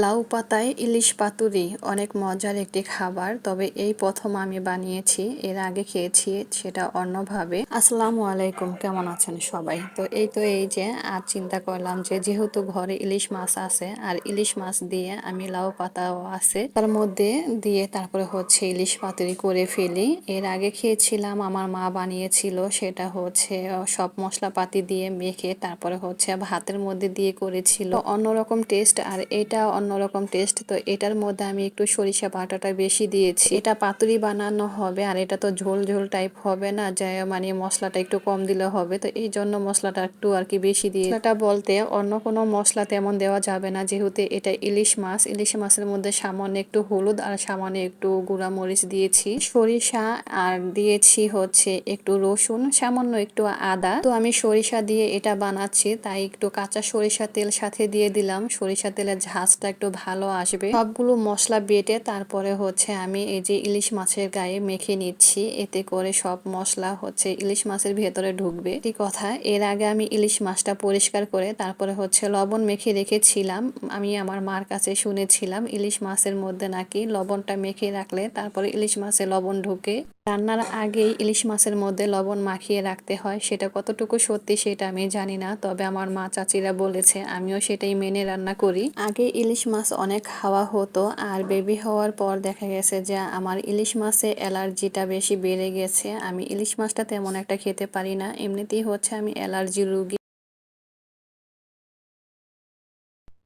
লাউ পাতায় ইলিশ পাতুরি অনেক মজার একটি খাবার, তবে এই প্রথম আমি বানিয়েছি, এর আগে খেয়েছি সেটা অন্যভাবে। আসসালামু আলাইকুম, কেমন আছেন সবাই? তো এই তো এই যে, আর চিন্তা করলাম যে যেহেতু ঘরে ইলিশ মাছ আছে, আর ইলিশ মাছ দিয়ে আমি লাউ পাতাও আছে, তার মধ্যে দিয়ে তারপরে হচ্ছে ইলিশ পাতুরি করে ফেলি। এর আগে খেয়েছিলাম, আমার মা বানিয়েছিল, সেটা হচ্ছে সব মশলাপাতি দিয়ে মেখে তারপরে হচ্ছে ভাতের মধ্যে দিয়ে করেছিল। অন্যরকম টেস্ট, আর এটা অন্যরকম টেস্ট তো এটার মধ্যে আমি একটু সরিষা বাটাটা বেশি দিয়েছি। এটা পাতুরি বানানো হবে, আর এটা তো ঝোল ঝোল টাইপ হবে না যে মানে মশলাটা একটু কম দিলে হবে, তো এই জন্য মশলাটা একটু আর কি বেশি দিয়ে মশলাটা বলতে অন্য কোনো মশলা তেমন দেওয়া যাবে না, যেহেতু এটা ইলিশ মাছ। ইলিশ মাছের মধ্যে সামান্য একটু হলুদ আর সামান্য একটু গুঁড়া মরিচ দিয়েছি। সরিষা আর দিয়েছি হচ্ছে একটু রসুন, সামান্য একটু আদা। তো আমি সরিষা দিয়ে এটা বানাচ্ছি, তাই একটু কাঁচা সরিষা তেল সাথে দিয়ে দিলাম। সরিষা তেলের ঝাঁজটা একটু ভালো আসবে। সবগুলো মশলা বেটে তারপরে হচ্ছে আমি এই যে ইলিশ মাছের গায়ে মেখে নিচ্ছি। এতে করে সব মশলা হচ্ছে ইলিশ মাছের ভেতরে ঢুকবে। একটি কথা, এর আগে আমি ইলিশ মাছটা পরিষ্কার করে তারপরে হচ্ছে লবণ মেখে রেখেছিলাম। আমি আমার মার কাছে শুনেছিলাম, ইলিশ মাছের মধ্যে নাকি লবণটা মেখে রাখলে তারপরে ইলিশ মাছে লবণ ঢুকে। রান্নার আগেই ইলিশ মাছের মধ্যে লবণ মাখিয়ে রাখতে হয়। সেটা কতটুকু সত্যি সেটা আমি জানি না, তবে আমার মা চাচিরা বলেছে, আমিও সেটাই মেনে রান্না করি। আগে ইলিশ মাছ অনেক খাওয়া হতো, আর বেবি হওয়ার পর দেখা গেছে যে আমার ইলিশ মাছে অ্যালার্জিটা বেশি বেড়ে গেছে। আমি ইলিশ মাছটা তেমন একটা খেতে পারি না। এমনিতেই হচ্ছে আমি অ্যালার্জি রুগী।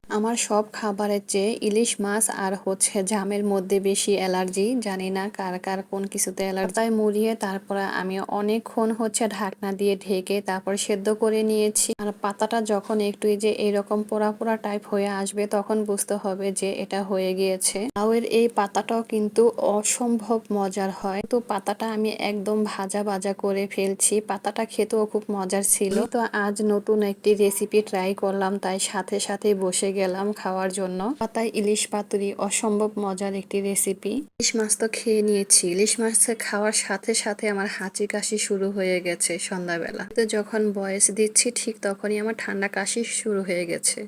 আমার সব খাবারের চেয়ে ইলিশ মাছ আর হচ্ছে জামের মধ্যে বেশি অ্যালার্জি, জানি না কার কার কোন কিছুতে অ্যালার্জি। তাই মুড়িয়ে তারপরে আমি অনেকক্ষণ হচ্ছে ঢাকনা দিয়ে ঢেকে তারপর সেদ্ধ করে নিয়েছি। আর পাতাটা যখন একটু যে এরকম পোড়া পোড়া টাইপ হয়ে আসবে তখন বুঝতে হবে যে এটা হয়ে গিয়েছে। লাউয়ের এই পাতাটাও কিন্তু অসম্ভব মজার হয়। তো পাতাটা আমি একদম ভাজা ভাজা করে ফেলছি। পাতাটা খেতেও খুব মজার ছিল। তো আজ নতুন একটি রেসিপি ট্রাই করলাম, তাই সাথে সাথে বসে গেলাম খাওয়ার জন্য। পাতায় ইলিশ পাতুরি, অসম্ভব মজার একটি রেসিপি ইলিশ মাছ তো খেয়ে নিয়েছি। ইলিশ মাছ খাওয়ার সাথে সাথে আমার হাঁচি কাশি শুরু হয়ে গেছে সন্ধ্যাবেলা। তো যখন বয়স দিচ্ছি, ঠিক তখনই আমার ঠান্ডা কাশি শুরু হয়ে গেছে।